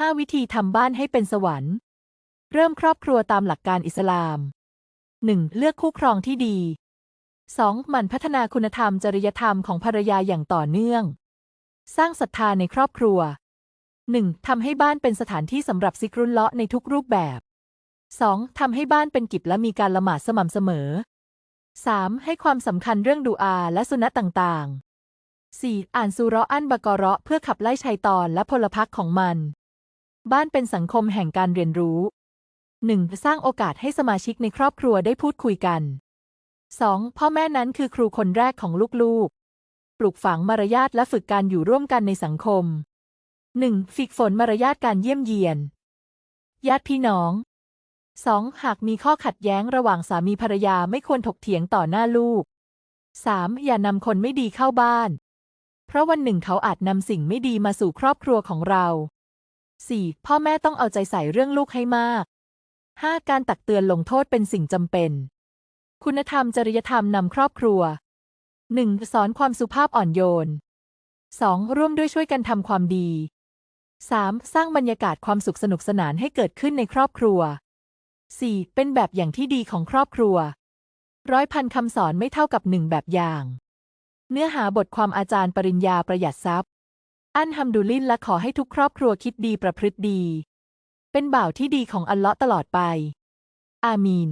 5 วิธีทำบ้านให้เป็นสวรรค์ เริ่มครอบครัวตามหลักการอิสลาม 1. เลือกคู่ครองที่ดี 2. หมั่นพัฒนาคุณธรรมจริยธรรมของภรรยาอย่างต่อเนื่อง สร้างศรัทธาในครอบครัว 1. ทำให้บ้านเป็นสถานที่สำหรับซิกรุลเลาะในทุกรูปแบบ 2. ทำให้บ้านเป็นกิจและมีการละหมาดสม่ำเสมอ 3. ให้ความสำคัญเรื่องดูอาและสุนัตต่างๆ 4. อ่านซูเราะอันบากอเราะห์เพื่อขับไล่ชัยตอนและพลพรรคของมัน บ้านเป็นสังคมแห่งการเรียนรู้ 1. สร้างโอกาสให้สมาชิกในครอบครัวได้พูดคุยกัน 2. พ่อแม่นั้นคือครูคนแรกของลูกๆ ปลูกฝังมารยาทและฝึกการอยู่ร่วมกันในสังคม 1. ฝึกฝนมารยาทการเยี่ยมเยียน ญาติพี่น้อง 2. หากมีข้อขัดแย้งระหว่างสามีภรรยาไม่ควรถกเถียงต่อหน้าลูก 3. อย่านำคนไม่ดีเข้าบ้าน เพราะวันหนึ่งเขาอาจนำสิ่งไม่ดีมาสู่ครอบครัวของเรา 4. พ่อแม่ต้องเอาใจใส่เรื่องลูกให้มาก 5. การตักเตือนลงโทษเป็นสิ่งจำเป็น คุณธรรมจริยธรรมนำครอบครัว 1. สอนความสุภาพอ่อนโยน 2. ร่วมด้วยช่วยกันทำความดี 3. สร้างบรรยากาศความสุขสนุกสนานให้เกิดขึ้นในครอบครัว 4. เป็นแบบอย่างที่ดีของครอบครัว ร้อยพันคำสอนไม่เท่ากับหนึ่งแบบอย่าง เนื้อหาบทความอาจารย์ปริญญาประหยัดทรัพย์ อันฮัมดุลิลและขอให้ทุกครอบครัวคิดดีประพฤติดี เป็นบ่าวที่ดีของอัลเลาะห์ตลอดไป อามีน